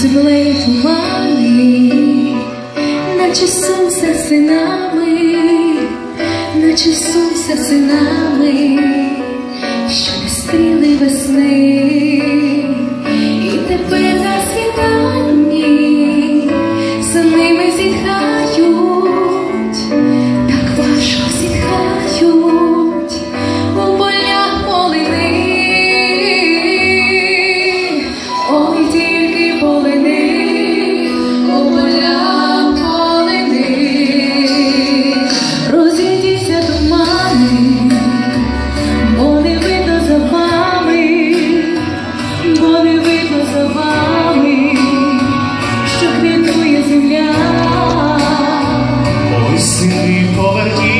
землею тумани, наче сонце синами, наче сонце синами, що не стріли весни, і тепер на світанні за ними зітхає. словами, що квітує земля, Ой, сини, поверні.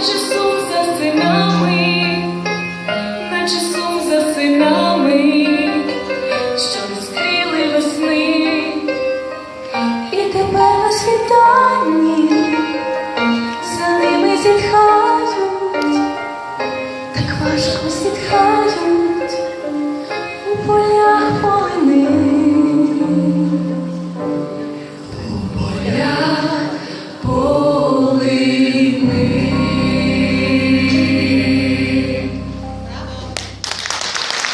часу за синами.